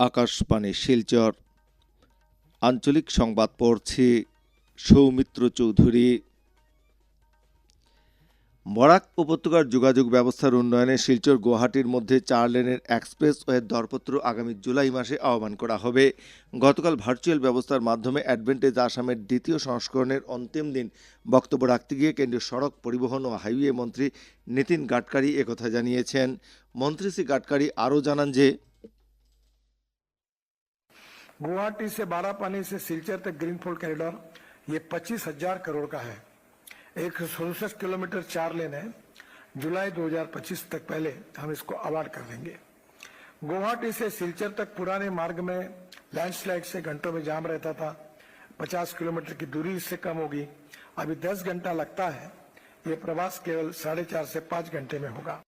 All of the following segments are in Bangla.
আকাশবাণী শিলচর। আঞ্চলিক সংবাদ পড়ছি সৌমিত্র চৌধুরী। বরাক উপত্যকার যোগাযোগ ব্যবস্থার উন্নয়নে শিলচর গুয়াহাটির মধ্যে চার লেনের এক্সপ্রেসওয়ের দরপত্র আগামী জুলাই মাসে আহ্বান করা হবে। গতকাল ভার্চুয়াল ব্যবস্থার মাধ্যমে অ্যাডভেন্টেজ আসামের দ্বিতীয় সংস্করণের অন্তিম দিন বক্তব্য রাখতে গিয়ে কেন্দ্রীয় সড়ক পরিবহন ও হাইওয়ে মন্ত্রী নীতিন গাডকারি একথা জানিয়েছেন। মন্ত্রী শ্রী গাডকারি আরও জানান যে गुवाहाटी से बारह पानी से सिलचर तक ग्रीन फोल्ड कॉरिडोर, ये पच्चीस हज़ार करोड़ का है। एक सड़सठ किलोमीटर चार लेन है। जुलाई 2025 तक पहले हम इसको अवार्ड कर देंगे। गुवाहाटी से सिलचर तक पुराने मार्ग में लैंडस्लाइड से घंटों में जाम रहता था। 50 किलोमीटर की दूरी इससे कम होगी। अभी 10 घंटा लगता है। ये प्रवास केवल साढ़े चार से पाँच घंटे में होगा।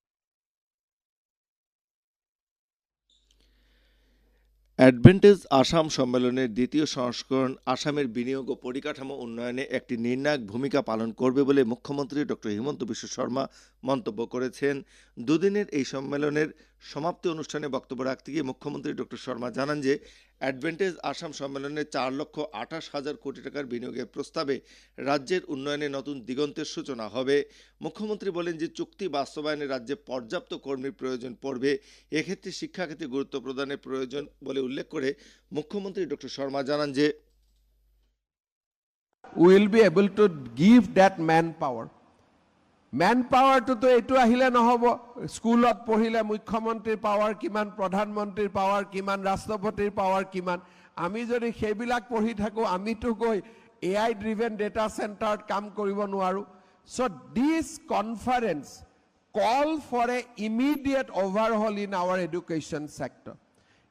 অ্যাডভেন্টেজ আসাম সম্মেলনের দ্বিতীয় সংস্করণ আসামের বিনিয়োগ ও পরিকাঠামো উন্নয়নে একটি নির্ণায়ক ভূমিকা পালন করবে বলে মুখ্যমন্ত্রী ডক্টর হিমন্ত বিশ্ব শর্মা মন্তব্য করেছেন। দুদিনের এই সম্মেলনের সমাপ্তি অনুষ্ঠানে বক্তব্য রাখতে গিয়ে মুখ্যমন্ত্রী ডক্টর শর্মা জানান যে, অ্যাডভেন্টেজ আসাম সম্মেলনে চার লক্ষ আঠাশ হাজার কোটি টাকার বিনিয়োগের প্রস্তাবে রাজ্যের উন্নয়নে নতুন দিগন্তের সূচনা হবে। মুখ্যমন্ত্রী বলেন যে, চুক্তি বাস্তবায়নে রাজ্যে পর্যাপ্ত কর্মীর প্রয়োজন পড়বে। এক্ষেত্রে শিক্ষাক্ষেত্রে গুরুত্ব প্রদানের প্রয়োজন বলে উল্লেখ করে মুখ্যমন্ত্রী ডক্টর শর্মা জানান যে will to able that man that manpower. মেনপাৱাৰটোতো এইটো আহিলে নহ'ব। স্কুলত পঢ়িলে মুখ্যমন্ত্ৰীৰ পাৱাৰ কিমান প্ৰধানমন্ত্ৰীৰ পাৱাৰ কিমান ৰাষ্ট্ৰপতিৰ পাৱাৰ কিমান। আমি যদি সেইবিলাক পঢ়ি থাকোঁ আমিতো গৈ এ আই ড্ৰিভেন ডেটা চেণ্টাৰত কাম কৰিব নোৱাৰোঁ। So' this conference call for a immediate overhaul in our education sector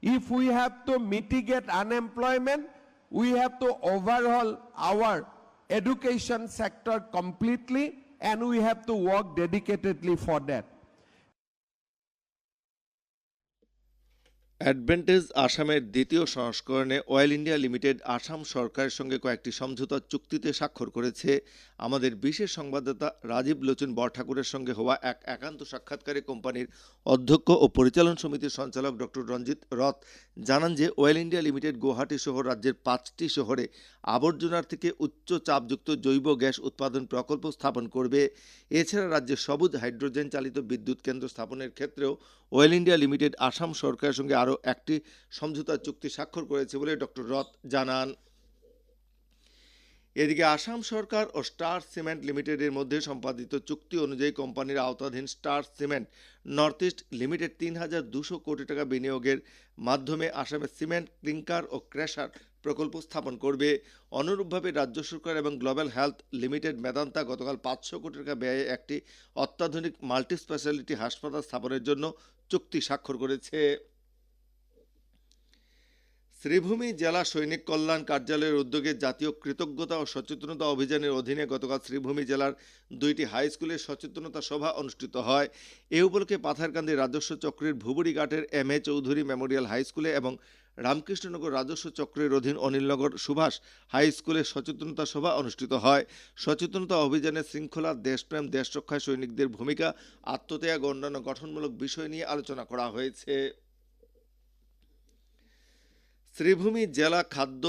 If we have to mitigate unemployment, we have to overhaul our education sector completely. And we have to work dedicatedly for that. Advantage আসামের দ্বিতীয় সংস্করণে অয়েল ইন্ডিয়া লিমিটেড আসাম সরকারের সঙ্গে কয়েকটি সমঝোতা চুক্তিতে স্বাক্ষর করেছে। আমাদের বিশেষ সংবাদদাতা রাজীব লোচন বরঠাকুরের সঙ্গে হওয়া এক একান্ত সাক্ষাৎকারে কোম্পানির অধ্যক্ষ ও পরিচালন সমিতির সঞ্চালক ডক্টর রঞ্জিত রথ জানান যে অয়েল ইন্ডিয়া লিমিটেড গুয়াহাটি সহ রাজ্যের পাঁচটি শহরে আবর্জনার থেকে উচ্চ চাপযুক্ত জৈব গ্যাস উৎপাদন প্রকল্প স্থাপন করবে। এছাড়া রাজ্যে সবুজ হাইড্রোজেন চালিত বিদ্যুৎ কেন্দ্র স্থাপনের ক্ষেত্রেও অয়েল ইন্ডিয়া লিমিটেড আসাম সরকারের সঙ্গে আরও একটি সমঝোতা চুক্তি স্বাক্ষর করেছে বলে ডক্টর রথ জানান। এদিকে আসাম সরকার ও স্টার সিমেন্ট লিমিটেডের মধ্যে সম্পাদিত চুক্তি অনুযায়ী কোম্পানির আওতাধীন Star Cement North East Limited তিন হাজার দুশো কোটি টাকা বিনিয়োগের মাধ্যমে আসামে সিমেন্ট ক্লিঙ্কার ও ক্র্যাশার প্রকল্প স্থাপন করবে। অনুরূপভাবে রাজ্য সরকার এবং গ্লোবাল হেলথ লিমিটেড মেদান্তা গতকাল পাঁচশো কোটি টাকা ব্যয়ে একটি অত্যাধুনিক মাল্টি স্পেশালিটি হাসপাতাল স্থাপনের জন্য চুক্তি স্বাক্ষর করেছে। শ্রীভূমি জেলা সৈনিক কল্যাণ কার্যালয়ের উদ্যোগে জাতীয় কৃতজ্ঞতা ও সচেতনতা অভিযানের অধীনে গতকাল শ্রীভূমি জেলার দুইটি হাই স্কুলে সচেতনতা সভা অনুষ্ঠিত হয়। এ উপলক্ষে পাথারকান্দি রাজস্ব চক্রের ভুবুড়িঘাটের M A Chowdhury memorial high স্কুলে এবং রামকৃষ্ণনগর রাজস্ব চক্রের অধীন অনিলনগর সুভাষ হাই স্কুলে সচেতনতা সভা অনুষ্ঠিত হয়। সচেতনতা অভিযানে শৃঙ্খলা, দেশপ্রেম দেশ রক্ষায় সৈনিকদের ভূমিকা, আত্মত্যাগ অন্যান্য গঠনমূলক বিষয় নিয়ে আলোচনা করা হয়েছে। শ্রীভূমি জেলা খাদ্য,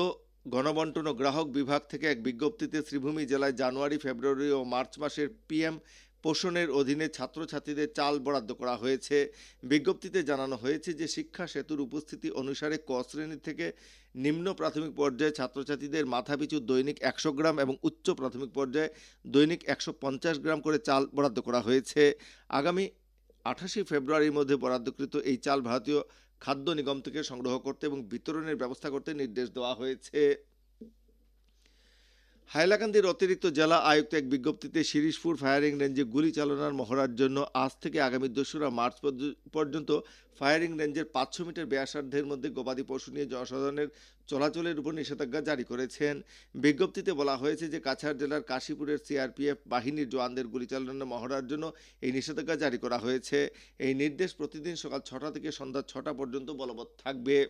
গণবন্টন ও গ্রাহক বিভাগ থেকে এক বিজ্ঞপ্তিতে শ্রীভূমি জেলায় জানুয়ারি, ফেব্রুয়ারি ও মার্চ মাসের পিএম পোষণের অধীনে ছাত্রছাত্রীদের চাল বরাদ্দ করা হয়েছে। বিজ্ঞপ্তিতে জানানো হয়েছে যে শিক্ষা সেতুর উপস্থিতি অনুসারে ক শ্রেণি থেকে নিম্ন প্রাথমিক পর্যায়ে ছাত্রছাত্রীদের মাথাপিছু দৈনিক একশো গ্রাম এবং উচ্চ প্রাথমিক পর্যায়ে দৈনিক একশো পঞ্চাশ গ্রাম করে চাল বরাদ্দ করা হয়েছে। আগামী আঠাশে ফেব্রুয়ারির মধ্যে বরাদ্দকৃত এই চাল ভারতীয় খাদ্য নিগম থেকে সংগ্রহ করতে এবং বিতরণের ব্যবস্থা করতে নির্দেশ দেওয়া হয়েছে। হাইলাকান্দির অতিরিক্ত জেলা আয়ুক্ত এক বিজ্ঞপ্তিতে শিরিশপুর ফায়ারিং রেঞ্জে গুলি চালনার মহড়ার জন্য আজ থেকে আগামী দোসরা মার্চ পর্য- পর্যন্ত ফায়ারিং রেঞ্জের পাঁচশো মিটার ব্যাসার্ধের মধ্যে গবাদি পশু নিয়ে জনসাধারণের চলাচলের উপর নিষেধাজ্ঞা জারি করেছেন। বিজ্ঞপ্তিতে বলা হয়েছে যে কাছাড় জেলার কাশীপুরের সিআরপিএফ বাহিনীর জওয়ানদের গুলি চালানোর মহড়ার জন্য এই নিষেধাজ্ঞা জারি করা হয়েছে। এই নির্দেশ প্রতিদিন সকাল ছটা থেকে সন্ধ্যা ছটা পর্যন্ত বলবৎ থাকবে।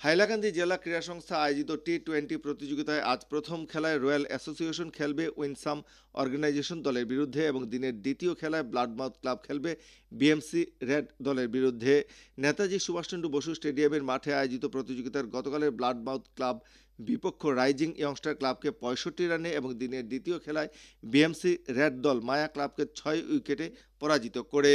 হাইলাকান্দি জেলা ক্রীড়া সংস্থা আয়োজিত টি টোয়েন্টি প্রতিযোগিতায় আজ প্রথম খেলায় রয়্যাল অ্যাসোসিয়েশন খেলবে উইনসাম অর্গানাইজেশন দলের বিরুদ্ধে এবং দিনের দ্বিতীয় খেলায় ব্লাডমাউথ ক্লাব খেলবে বিএমসি রেড দলের বিরুদ্ধে। নেতাজি সুভাষচন্দ্র বসু স্টেডিয়ামের মাঠে আয়োজিত প্রতিযোগিতার গতকালের ব্লাডমাউথ ক্লাব বিপক্ষ রাইজিং ইয়ংস্টার ক্লাবকে পঁয়ষট্টি রানে এবং দিনের দ্বিতীয় খেলায় বিএমসি রেড দল মায়া ক্লাবকে ছয় উইকেটে পরাজিত করে।